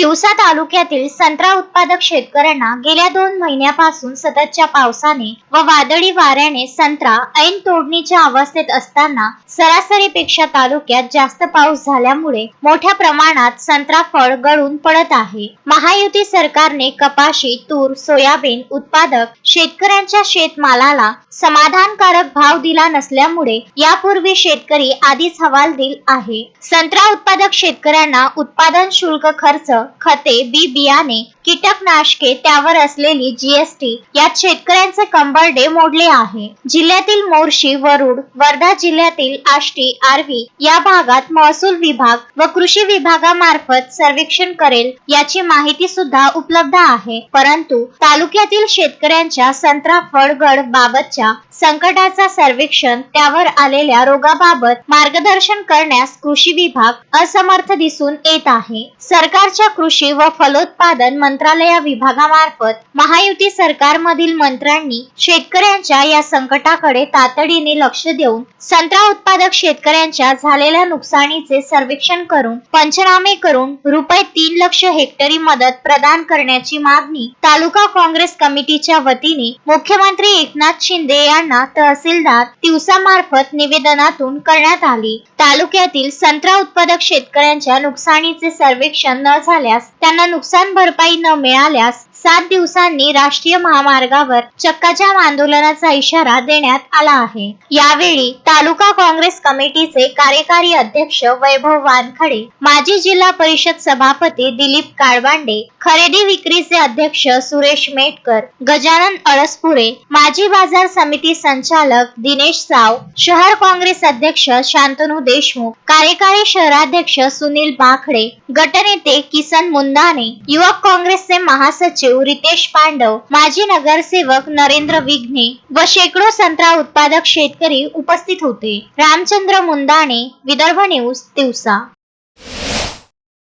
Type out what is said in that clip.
तिवसा तालुक्यातील संत्रा उत्पादक शेतकऱ्यांना गेल्या दोन महिन्यापासून सततच्या पावसाने व वादळी वाऱ्याने संत्रा ऐन तोडणीच्या अवस्थेत असताना सरासरीपेक्षा तालुक्यात जास्त पाऊस झाल्यामुळे मोठ्या प्रमाणात संत्रा फळ गळून पडत आहे. महायुती सरकारने कपाशी तूर सोयाबीन उत्पादक शेतकऱ्यांच्या शेतमालाला समाधानकारक भाव दिला नसल्यामुळे यापूर्वी शेतकरी आधीच हवालदिल आहे. संत्रा उत्पादक शेतकऱ्यांना उत्पादन शुल्क खर्च खते बी बियाणे कीटकनाशके त्यावर असलेली जीएसटी यात शेतकऱ्यांचे कंबरडे मोडले आहे. जिल्ह्यातील मोर्शी वरुड वर्धा जिल्ह्यातील आष्टी आर्वी या भागात महसूल विभाग व कृषी विभागामार्फत सर्वेक्षण करेल याची माहिती सुद्धा उपलब्ध आहे. परंतु तालुक्यातील शेतकऱ्यांच्या संत्रा फळगड बाबतच्या संकटाचा सर्वेक्षण त्यावर आलेल्या रोगाबाबत मार्गदर्शन करण्यास कृषी विभाग असमर्थ दिसून येत आहे. सरकारच्या कृषी व फलोत्पादन मंत्रालया विभागामार्फत महायुती सरकारमधील मंत्र्यांनी शेतकऱ्यांच्या या संकटाकडे तातडीने लक्ष देऊन संत्रा उत्पादक शेतकऱ्यांच्या झालेल्या नुकसानीचे सर्वेक्षण करून पंचनामे करून रुपये तीन लक्ष हेक्टरी मदत प्रदान करण्याची मागणी तालुका काँग्रेस कमिटीच्या वतीने मुख्यमंत्री एकनाथ शिंदे यांना तहसीलदार दिवसामार्फत निवेदनातून करण्यात आली. तालुक्यातील संत्रा उत्पादक शेतकऱ्यांच्या नुकसानीचे सर्वेक्षण न झाल्यास त्यांना नुकसान भरपाई न मिळाल्यास सात दिवसांनी राष्ट्रीय महामार्गावर चक्काजाम आंदोलनाचा इशारा देण्यात आला आहे. यावेळी तालुका काँग्रेस कमिटीचे कार्यकारी अध्यक्ष वैभव वानखडे माजी जिल्हा परिषद सभापती दिलीप काळबांडे खरेदी विक्रीचे अध्यक्ष सुरेश मेटकर गजानन अळसपुरे माजी बाजार समिती संचालक दिनेश साव शहर काँग्रेस अध्यक्ष शांतनू देशमुख कार्यकारी शहराध्यक्ष सुनील बाखडे गटनेते किसन मुंदाने युवक काँग्रेसचे महासचिव रितेश पांडव माजी नगरसेवक नरेंद्र विघ्ने व शेकडो संत्रा उत्पादक शेतकरी उपस्थित होते. रामचंद्र मुंदाने विदर्भ न्यूज दिवसा